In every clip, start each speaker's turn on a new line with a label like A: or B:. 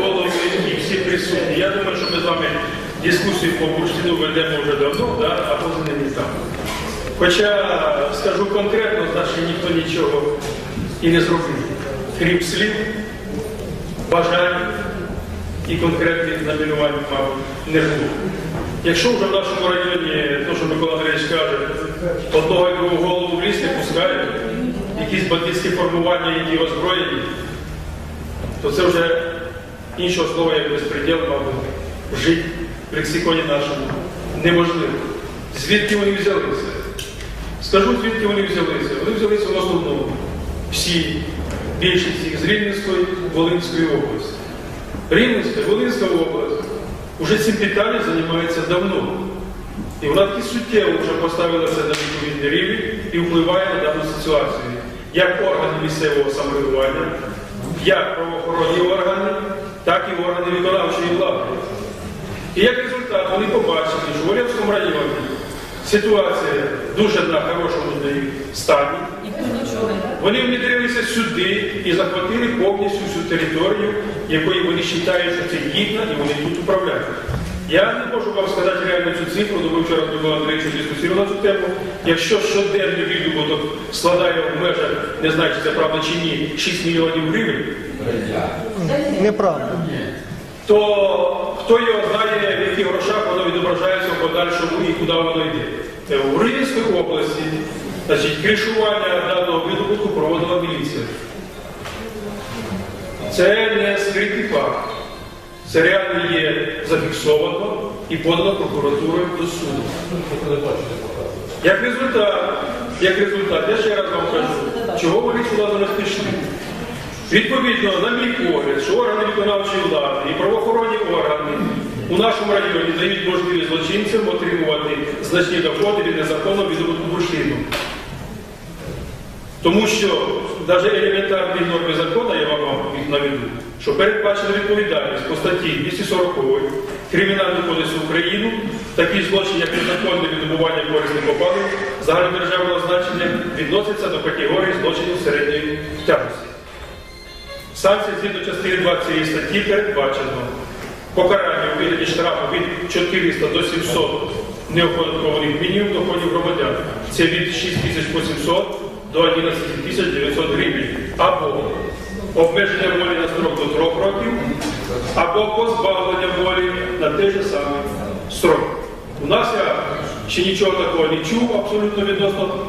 A: Голови і всі присутні. Я думаю, що ми з вами дискусію по бурштину ведемо вже давно, да? а може не там. Хоча скажу конкретно, значить ніхто нічого і не зробив. Крім слів, бажань і конкретних намілювань, мабуть, не було. Якщо вже в нашому районі, то, що Микола Андрійович каже, одного і другого голову в ліс не пускають, якісь бандитські формування, які озброєні, то це вже іншого слова, як безпреділ, мабуть, жити в лексиконі нашому неможливо. Звідки вони взялися? Скажу, звідки вони взялися. Вони взялися в основному всі, більшість їх з Рівненської, Волинської області. Рівненська, Волинська область уже цим питанням займається давно. І вона таки суттєво вже поставила це на відповідний рівень і впливає на дану ситуацію. Як органи місцевого самоврядування, як правоохоронні органи, так і органи виконавчої влади. І як результат вони побачили, що в Олівському районі ситуація дуже на хорошому стані. Вони внедрилися сюди і захватили повністю всю територію, якої вони вважають, що це гідно, і вони тут управляють. Я не можу вам сказати реальну цю цифру, бо ми вчора з Миколаєм Андрійовичем дискусували на цю тему. Якщо щоденний відбуток складає в межах, не знаю, чи це правда чи ні, 6 мільйонів гривень,
B: Неправда.
A: то хто його знає, в яких грошах воно відображається в подальшому і куди воно йде. У Рівненській області значить, кришування даного видобутку проводила міліція. Це не скритий факт. Це реально є зафіксовано і подано прокуратурою до суду. Як результат, як результат, я ще раз вам кажу, чого вони сюди зараз пішли. Відповідно, на мій погляд, що органи виконавчої влади і правоохоронні органи у нашому районі дають можливість злочинцям отримувати значні доходи від незаконного відробутку бурштину. Тому що навіть елементарні норми закону, я вам їх наведу, що передбачена відповідальність по статті 240 Кримінального кодексу України, такий злочин, як незаконне відбування корисних копалин загальнодержавного значення відноситься до категорії злочинів середньої тяжкості. Санкції згідно частини 2 цієї статті передбачено покарання у вигляді штрафу від 400 до 700 неоподаткованих мінімум доходів громадян. Це від 6800 до 11 тисяч 900 гривень. Або обмеження волі на строк до 3 років, або позбавлення волі на той же самий строк. У нас я ще нічого такого не чув абсолютно відносно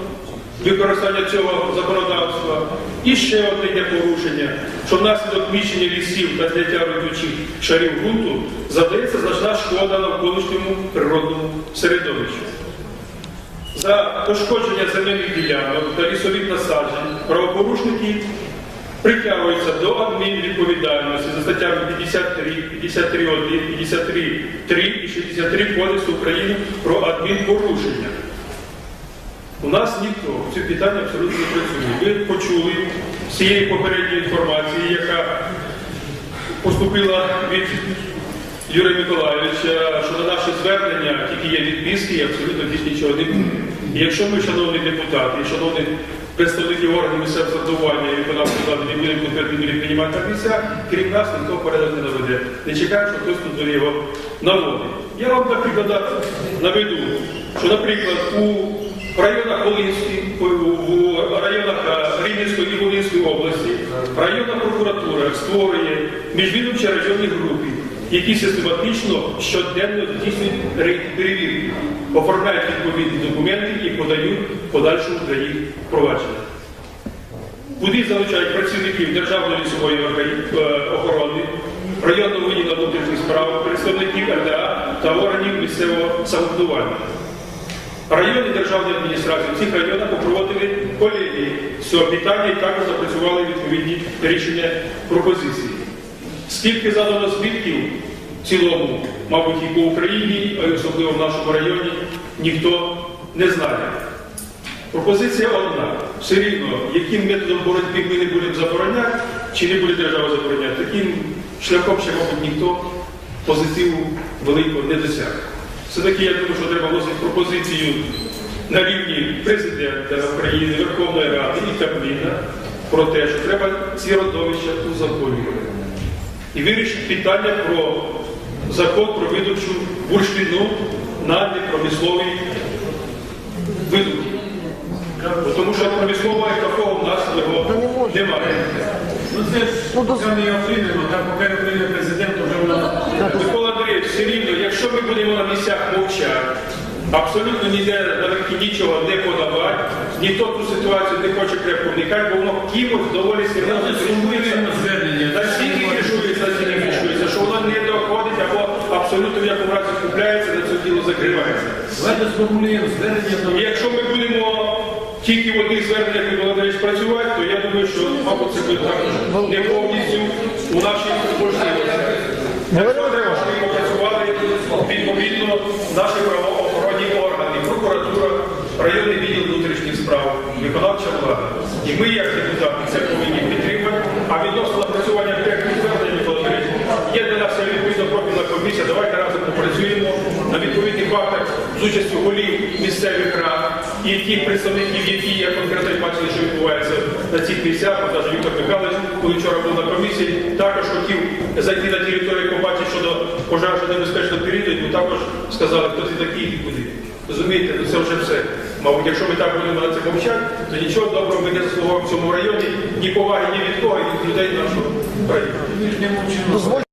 A: використання цього законодавства. І ще одне є порушення, що внаслідок міщення лісів та зняття родючих шарів ґрунту завдається значна шкода навколишньому природному середовищу. За пошкодження земельних ділянок та лісових насаджень правопорушники притягуються до адмінвідповідальності за статтями 53, 53.1, 53.3 і 63 Кодексу України про адмінпорушення. У нас ніхто ці питання абсолютно не працює. Ви почули з цієї попередньої інформації, яка поступила від Юрія Миколаївича, що на наше звернення тільки є відписки і абсолютно більш нічого не буде. Якщо ми, шановні депутати, шановні представники органів місцевого самоврядування і виконавчої влади не будемо конкретно приймати на місця, крім нас ніхто порядок не наведе. Не чекаємо, що хтось тут його наводить. Я вам, наприклад, наведу, що, наприклад, у районах Волинської, в районах е, Рівненської і Волинської області районна прокуратура створює міжвідомчі районні групи, які систематично щоденно здійснюють перевірки, оформляють відповідні документи і подають подальшому для їх впровадження. Куди залучають працівників Державної лісової е, охорони, районного відділу внутрішніх справ, представників РДА та органів місцевого самоврядування. Районні державні адміністрації в цих районах попроводили колегії з питання і також запрацювали відповідні рішення пропозиції. Скільки задано збитків в цілому, мабуть, і по Україні, а й особливо в нашому районі, ніхто не знає. Пропозиція одна. Все рівно, яким методом боротьби ми не будемо забороняти, чи не буде держава забороняти, таким шляхом ще, мабуть, ніхто позитиву великого не досягне. Все-таки я думаю, що треба вносити пропозицію на рівні президента України, Верховної Ради і Кабміна про те, що треба ці родовища узаконювати. і вирішити питання про закон про видачу бурштину на непромислові видобутки. Тому що промислового такого в нас його немає.
B: Ну це ж поки не отримаємо, так поки не прийме президент, то вже вона
A: Микола Андрійович, все рівно, якщо ми будемо на місцях мовчати, абсолютно ніде нічого не подавати, ніхто ту ситуацію не хоче крепко вникати, бо воно кимось доволі серйозно кришується.
B: звернення.
A: Настільки кришується, настільки кришується, що воно не доходить або абсолютно в якому разі купляється, на це діло закривається.
B: Давайте сформулюємо звернення
A: І якщо ми будемо тільки в одних зверненнях Микола Андрійович працювати, то я думаю, що, мабуть, це буде також не повністю у нашій можливості. Якщо треба, щоб ми попрацювали відповідно наші правоохоронні органи, прокуратура, районний відділ внутрішніх справ, виконавча влада. І ми, як депутати, це повинні підтримати. А відносно напрацювання звернення, Микола є для нас відповідно профільна комісія. Давайте разом попрацюємо на відповідних фактах з участю голів місцевих рад і тих представників, які я конкретно бачили, що відбувається на цих місцях. От Навіть Віктор Михайлович, коли вчора був на комісії, також хотів зайти на територію, побачити щодо пожежно небезпечного періоду, йому також сказали, хто ти такий і куди. Розумієте, ну це вже все. Мабуть, якщо ми так будемо на це мовчати, то нічого доброго ми не заслуговуємо в цьому районі, ні поваги ні від кого, ні від людей нашого країни.